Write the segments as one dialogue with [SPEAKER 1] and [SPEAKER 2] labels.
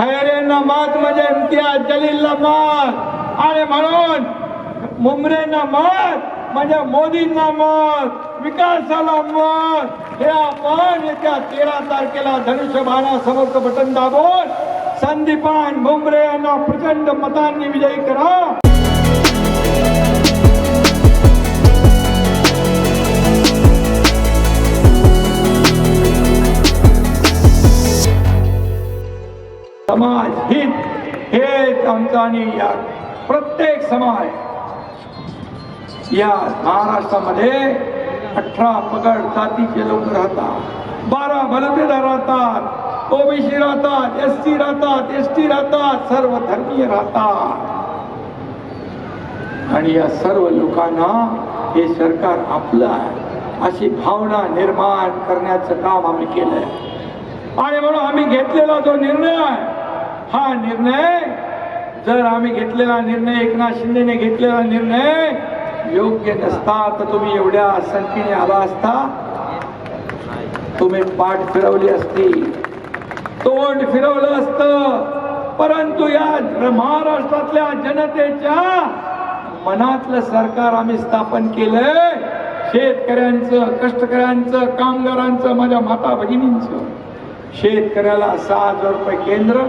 [SPEAKER 1] खैरेंना मत म्हणजे इम्तियाज जलीलला मत. आणि म्हणून मुमरेंना मत म्हणजे मोदींना मत विकासाला मत. हे आपण येत्या तेरा तारखेला धनुष्यबाणा समोरचं बटन दाबून संदीपान मुंबरे यांना प्रचंड मतांनी विजयी करा. समाज हित हेच आमचानी या प्रत्येक समाज या महाराष्ट्रामध्ये अठरा पगड जातीचे लोक राहतात. बारा बलतेदार राहतात. ओबीसी राहतात एस टी राहतात एस टी राहतात सर्व धर्मीय राहतात. आणि या सर्व लोकांना हे सरकार आपलं आहे. अशी भावना निर्माण करण्याचं काम आम्ही केलंय. आणि म्हणून आम्ही घेतलेला जो निर्णय आहे हा निर्णय जर आम्ही घेतलेला निर्णय एकनाथ शिंदेने घेतलेला निर्णय योग्य नसता तर तुम्ही एवढ्या संख्येने आला असता तुम्ही पाठ फिरवली असती. तोंड फिरवलं असतं परंतु या महाराष्ट्रातल्या जनतेच्या मनातलं सरकार आम्ही स्थापन केलंय. शेतकऱ्यांचं कष्टकऱ्यांचं कामगारांचं माझ्या माता भगिनींचं शेतकऱ्याला सहा हजार रुपये केंद्र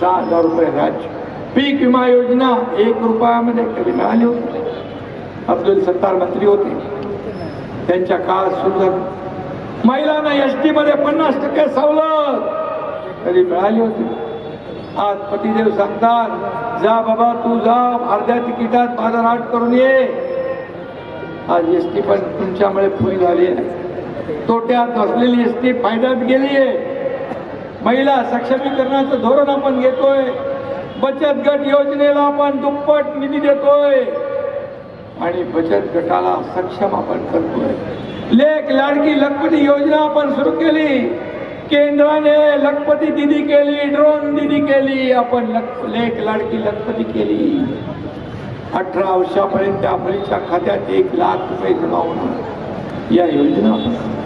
[SPEAKER 1] सहा हजार रुपये राज्य पीक विमा योजना एक रुपयामध्ये कधी मिळाली होती? अब्दुल सत्तार मंत्री होते. त्यांच्या काळात सुद्धा महिलांना एस टी मध्ये पन्नास टक्के सवलत कधी मिळाली होती? आज पतिदेव सांगतात जा बाबा तू जा अर्ध्या तिकिटात माझा आठ करून ये. आज एस टी पण तुमच्यामुळे फुल झाली आहे. तोट्यात असलेली एस टी फायद्यात गेली आहे महिला सक्षमीकरणाचं धोरण आपण घेतोय. बचत गट योजनेला आपण दुप्पट निधी देतोय. आणि बचत गटाला सक्षम आपण करतोय. लेख लाडकी लखपती योजना आपण सुरू केली. केंद्राने लखपती दिदी केली ड्रोन दिदी केली आपण लख लेख लाडकी लखपती केली. अठरा वर्षापर्यंत त्या मुलीच्या खात्यात एक लाख रुपये जमा होणार. या योजना आपण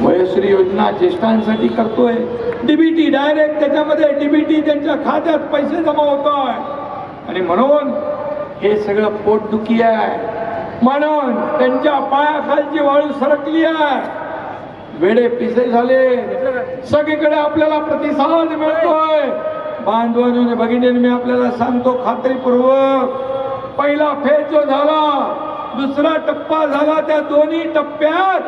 [SPEAKER 1] वयश्री योजना ज्येष्ठांसाठी करतोय. डीबीटी डायरेक्ट त्याच्यामध्ये डीबीटी त्यांच्या खात्यात पैसे जमा होत आहे आणि म्हणून हे सगळं पोटदुखी आहे. म्हणून त्यांच्या पायाखालची वाळू सरकली आहे. वेडे पिसे झाले. सगळीकडे आपल्याला प्रतिसाद मिळतोय. बांधवांनी भगिनीने मी आपल्याला सांगतो खात्रीपूर्वक. पहिला फेज जो झाला दुसरा टप्पा झाला त्या दोन्ही टप्प्यात.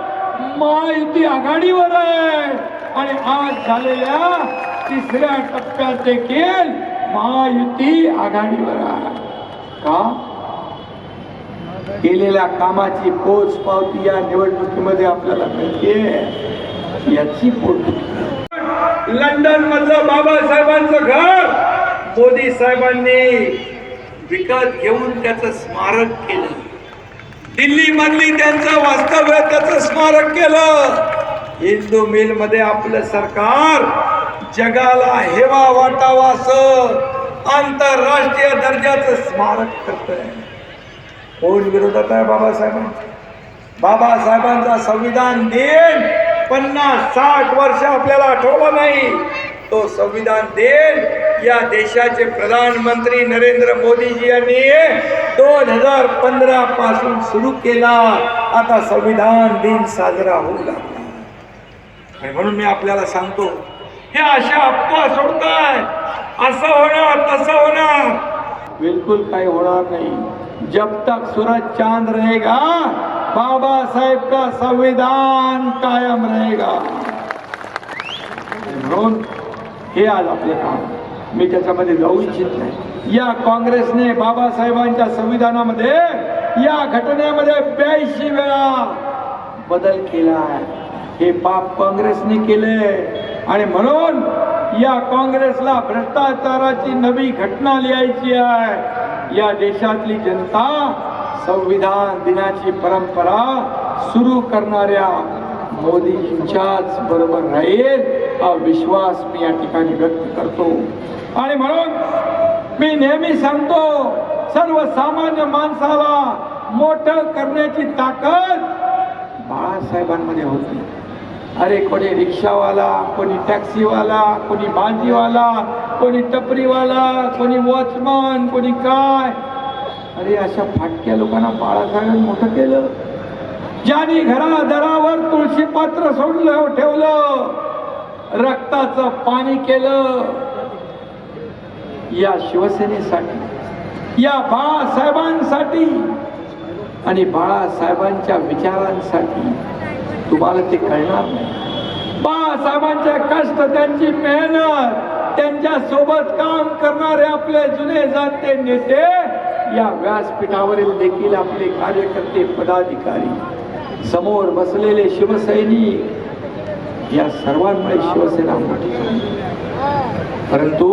[SPEAKER 1] महायुती आघाडीवर आहे आणि आज झालेल्या तिसऱ्या टप्प्यात देखील महायुती आघाडीवर आहे. का? केलेल्या कामाची पोच पावती या निवडणुकीमध्ये आपल्याला मिळते. याची पोटदुखी लंडन मधलं बाबासाहेबांचं घर मोदी साहेबांनी विकत घेऊन त्याचं स्मारक केलं. दिल्ली मधली त्यांचं वास्तव्य त्याचं स्मारक केलं. इंदू मिलमध्ये आपलं सरकार जगाला हेवा वाटावा असं आंतरराष्ट्रीय दर्जाचं स्मारक करतंय. कोण विरोधात आहे बाबासाहेबांच्या बाबासाहेबांचा संविधान देण पन्नास साठ वर्ष आपल्याला आठवलं नाही. तो संविधान देण या देशाचे प्रधानमंत्री नरेंद्र मोदीजी यांनी दोन हजार पंधरा पासून सुरू केला. आता संविधान दिन साजरा होऊ लागला. आणि म्हणून मी आपल्याला सांगतो हे अशा अफवा सोडताय. असं होणार तसं होणार. बिलकुल काही होणार नाही. जब तक सूरज चांद रहेगा बाबा साहेब का संविधान कायम रहेगा. म्हणून हे आज आपले काम मी त्याच्यामध्ये जाऊ इच्छित नाही. या काँग्रेसने बाबासाहेबांच्या संविधानामध्ये या घटनेमध्ये ब्याऐंशी वेळा बदल केला आहे. हे पाप काँग्रेसने केले. आणि म्हणून या काँग्रेसला भ्रष्टाचाराची नवी घटना लिहायची आहे. या देशातली जनता संविधान दिनाची परंपरा सुरू करणाऱ्या मोदींच्याच बरोबर राहील. हा विश्वास मी या ठिकाणी व्यक्त करतो. आणि म्हणून मी नेहमी सांगतो सर्वसामान्य माणसाला मोठं करण्याची ताकद बाळासाहेबांमध्ये होती. अरे कोणी रिक्षावाला कोणी टॅक्सीवाला कोणी भाजीवाला कोणी टपरीवाला कोणी वॉचमन कोणी काय? अरे अशा फाटक्या लोकांना बाळासाहेबांनी मोठं केलं. ज्यांनी घरा दरावर तुळशी पात्र सोडलं ठेवलं रक्ताचं पाणी केलं. या शिवसेनेसाठी या बाळासाहेबांसाठी आणि बाळासाहेबांच्या विचारांसाठी तुम्हाला ते कळणार नाही. बाळासाहेबांचे कष्ट त्यांची मेहनत त्यांच्यासोबत काम करणारे आपले जुने जाते नेते या व्यासपीठावरील देखील आपले कार्यकर्ते पदाधिकारी समोर बसलेले शिवसैनिक या सर्वांमुळे शिवसेना मोठी परंतु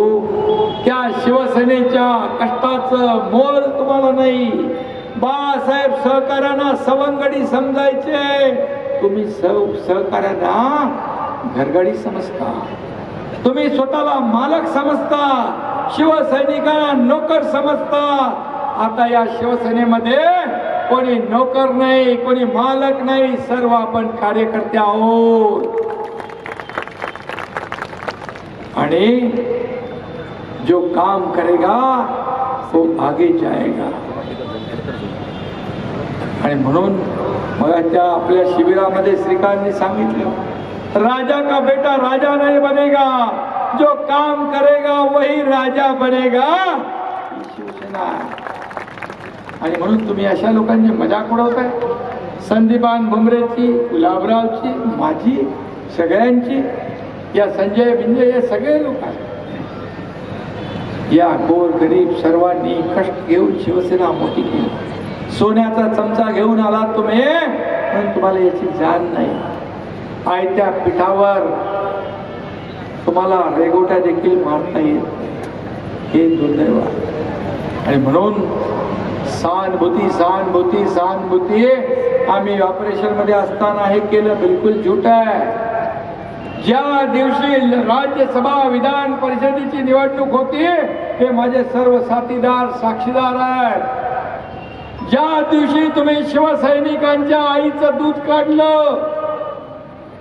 [SPEAKER 1] त्या शिवसेनेच्या कष्टाचं मोल तुम्हाला नाही. बाळासाहेब सहकार्यांना सवंगडी समजायचे तुम्ही सर्व सहकार्यांना घरगडी समजता. तुम्ही स्वतःला मालक समजता. शिवसैनिकांना नोकर समजता. आता या शिवसेनेमध्ये कोणी नोकर नाही कोणी मालक नाही. सर्व आपण कार्यकर्ते आहोत. आणि जो काम करेगा तो आगे जाएगा. आणि म्हणून मग त्या आपल्या शिबिरामध्ये श्रीकांतने सांगितलं राजा का बेटा राजा नहीं बनेगा. जो काम करेगा वही राजा बनेगा. शिवसेना आणि म्हणून तुम्ही अशा लोकांची मजाक उडवताय? संदीपान भुमरेची गुलाबरावची माझी सगळ्यांची या संजय बिंजय हे सगळे लोक आहेत. या गोर गरीब सर्वांनी कष्ट घेऊन शिवसेना मोठी केली. सोन्याचा चमचा घेऊन आला तुम्ही पण तुम्हाला याची जाण नाही. आयत्या पिठावर तुम्हाला रेगोट्या देखील मारता येत हे दुर्दैव आणि म्हणून सहानुभूती सहानुभूती सहानुभूती आम्ही ऑपरेशनमध्ये असताना हे केलं बिलकुल झूट आहे. ज्या दिवशी राज्यसभा विधान परिषदेची निवडणूक होती हे माझे सर्व साथीदार साक्षीदार आहेत. ज्या दिवशी तुम्ही शिवसैनिकांच्या आईचं दूध काढलं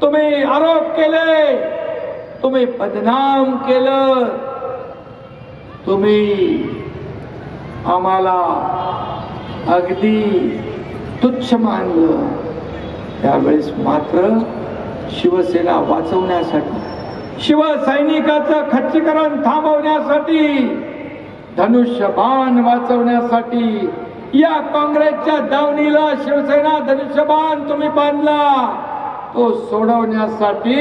[SPEAKER 1] तुम्ही आरोप केले तुम्ही बदनाम केलं तुम्ही आम्हाला अगदी तुच्छ मानलं. त्यावेळेस मात्र शिवसेना वाचवण्यासाठी शिवसैनिकाचं खच्चीकरण थांबवण्यासाठी धनुष्यबाण वाचवण्यासाठी या काँग्रेसच्या दावणीला शिवसेना धनुष्यबाण तुम्ही बांधला. तो सोडवण्यासाठी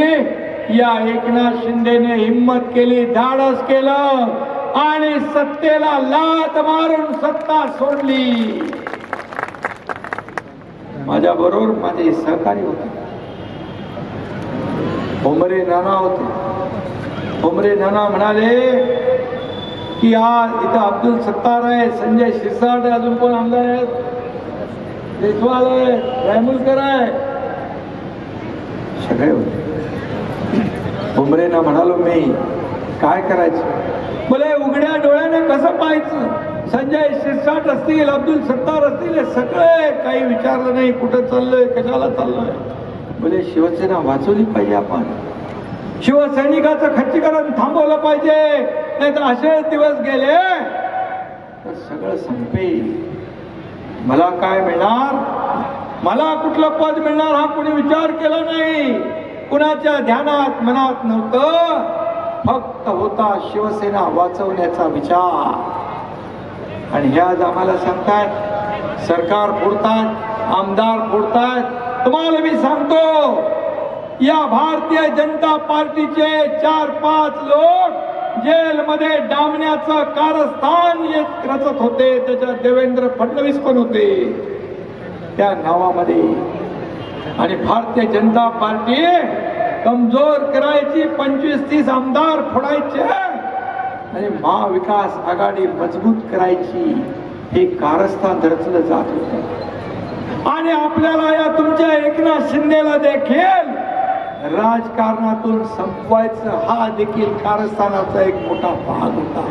[SPEAKER 1] या एकनाथ शिंदेने हिंमत केली धाडस केलं आणि सत्तेला लात मारून सत्ता सोडली. माझ्या बरोबर माझे सहकारी होते. उमरे नाना होते। उमरे नाना म्हणाले की आज इथं अब्दुल सत्तार आहे संजय शिरसाट आहे अजून कोण आमदार आहेत? देशवाल आहे रायमुलकर आहे. सगळे होते. उमरेना म्हणालो मी काय करायचं? बोले उघड्या डोळ्याने कसं पाहायचं? संजय शिरसाट असतील अब्दुल सत्तार असतील हे सगळे काही विचारलं नाही कुठं चाललंय कशाला चाललंय? बोले शिवसेना वाचवली पाहिजे आपण. शिवसैनिकाचं खच्चीकरण थांबवलं पाहिजे. नाही तर असे दिवस गेले. तर सगळं संपेल. मला काय मिळणार? मला कुठलं पद मिळणार हा कोणी विचार केला नाही. कुणाच्या ध्यानात मनात नव्हतं. फक्त होता शिवसेना वाचवण्याचा विचार. आणि हे आज आम्हाला सांगतायत सरकार फोडतात आमदार फोडतात तुम्हाला मी सांगतो या भारतीय जनता पार्टीचे चार पाच लोक जेलमध्ये डांबण्याचं कारस्थान येत रचत होते त्याच्यात देवेंद्र फडणवीस पण होते. त्या नावामध्ये. आणि भारतीय जनता पार्टी कमजोर करायची पंचवीस तीस आमदार फोडायचे आणि महाविकास आघाडी मजबूत करायची हे कारस्थान रचलं जात होतं. आणि आपल्याला या तुमच्या एकनाथ शिंदेला देखील राजकारणातून संपवायचं हा देखील कारस्थानाचा एक मोठा भाग होता.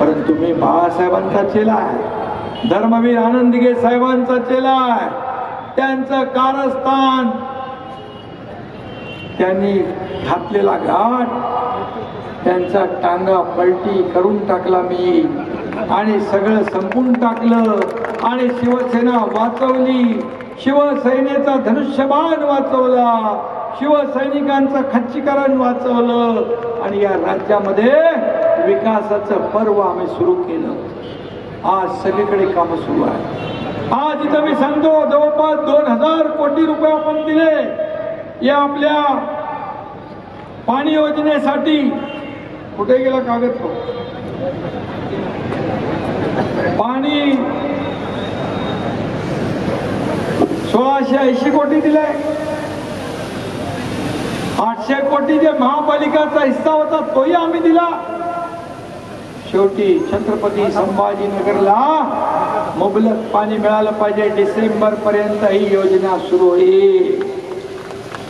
[SPEAKER 1] परंतु मी बाळासाहेबांचा चेला आहे. धर्मवीर आनंदगे साहेबांचा चेला आहे. त्यांचं कारस्थान त्यांनी घातलेला घाट त्यांचा टांगा पलटी करून टाकला मी आणि सगळं संपून टाकलं. आणि शिवसेना वाचवली. शिवसेनेचा धनुष्यबाण वाचवला. शिवसैनिकांचं खच्चीकरण वाचवलं. आणि या राज्यामध्ये विकासाचं पर्व आम्ही सुरू केलं. आज सगळीकडे कामं सुरू आहे आज इथं मी सांगतो जवळपास दोन हजार कोटी रुपये आपण दिले. या आपल्या पाणी योजनेसाठी. कुठे गेला कागद पाणी सोळाशे ऐंशी कोटी दिलाय. आठशे कोटी जे महापालिकाचा हिस्सा होता तोही आम्ही दिला. शेवटी छत्रपती संभाजीनगरला मुबलक पाणी मिळालं पाहिजे. डिसेंबर पर्यंत ही योजना सुरू होईल.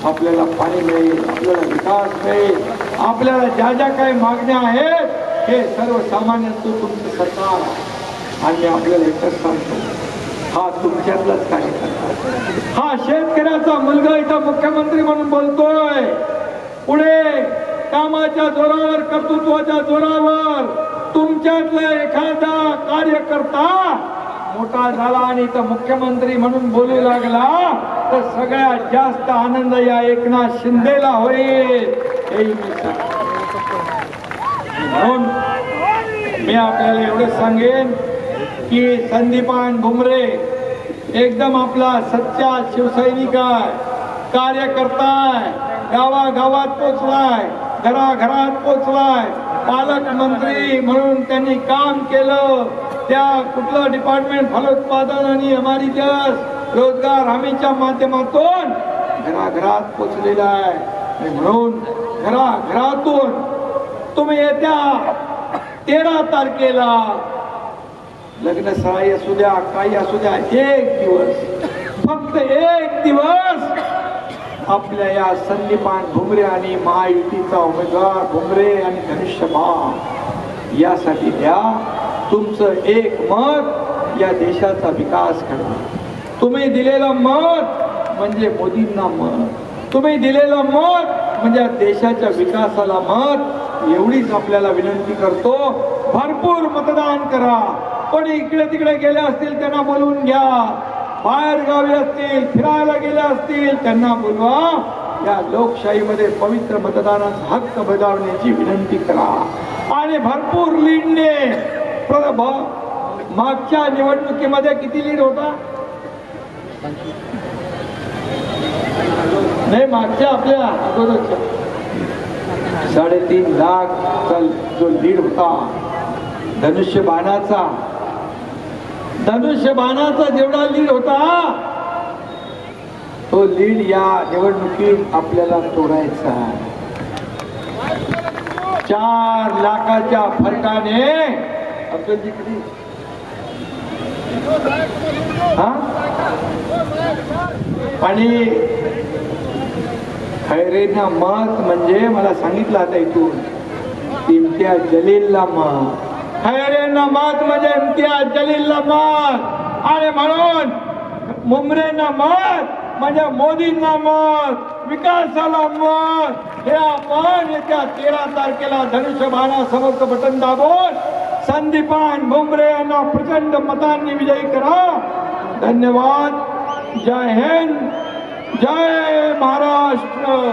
[SPEAKER 1] आपल्याला पाणी मिळेल आपल्याला विकास मिळेल. आपल्याला ज्या ज्या काही मागण्या आहेत हे सर्वसामान्यांचं तुमचं सरकार आणि आपल्याला एकच सांगतो हा तुमच्यातलाच कार्यकर्ता हा शेतकऱ्याचा मुलगा इथं मुख्यमंत्री म्हणून बोलतोय. पुढे कामाच्या जोरावर कर्तृत्वाच्या जोरावर तुमच्यातला एखादा कार्यकर्ता मोठा झाला आणि इथं मुख्यमंत्री म्हणून बोलू लागला तर सगळ्यात जास्त आनंद या एकनाथ शिंदेला होईल. म्हणून मी आपल्याला एवढं सांगेन की संदीपान भुमरे एकदम आपला सच्चा शिवसैनिक आहे कार्यकर्ता आहे गावागावात पोचलाय घराघरात पोचलाय पालकमंत्री म्हणून त्यांनी काम केलं. त्या कुठलं डिपार्टमेंट फलोत्पादन आणि एमआरईजस रोजगार हमीच्या माध्यमातून घराघरात पोचलेला आहे. म्हणून घराघरातून तुम्ही येत्या तेरा तारखेला लग्न सराई असू द्या काही असू द्या एक दिवस फक्त एक दिवस आपल्या या संदीपान भुमरे आणि महायुतीचा उमेदवार भुमरे आणि धनुष्यबाण यासाठी द्या तुमचं एक मत या देशाचा विकास करा तुम्ही दिलेलं मत म्हणजे मोदींना मत. तुम्ही दिलेलं मत म्हणजे या देशाच्या विकासाला मत. एवढीच आपल्याला विनंती करतो भरपूर मतदान करा. आपण इकडे तिकडे गेले असतील त्यांना बोलवून घ्या. बाहेर गावी असतील फिरायला गेले असतील त्यांना बोलवा. या लोकशाहीमध्ये पवित्र मतदानाचा हक्क बजावण्याची विनंती करा. आणि भरपूर लीडने मागच्या निवडणुकीमध्ये किती लीड होता? नाही मागच्या आपल्या अगोदरच्या. साडेतीन लाख जो लीड होता धनुष्य बाणाचा धनुष्य बाणाचा जेवढा लीड होता तो लीड या निवडणुकीत आपल्याला तोडायचा चार लाखाच्या फरकाने अब्दुलजी हा? आणि खैरेना मत म्हणजे मला सांगितलं आता इथून इम्तिया जलीलला मत. खैरेंना मत म्हणजे इम्तियाज जलीलला मत आणि म्हणून मुमरेंना मत म्हणजे मोदींना मत विकासाला मत हे आपण येत्या तेरा तारखेला धनुष्यबाणा समोरचं बटन दाबून संदीपान मुंबरे यांना प्रचंड मतांनी विजयी करा. धन्यवाद. जय हिंद. जय महाराष्ट्र.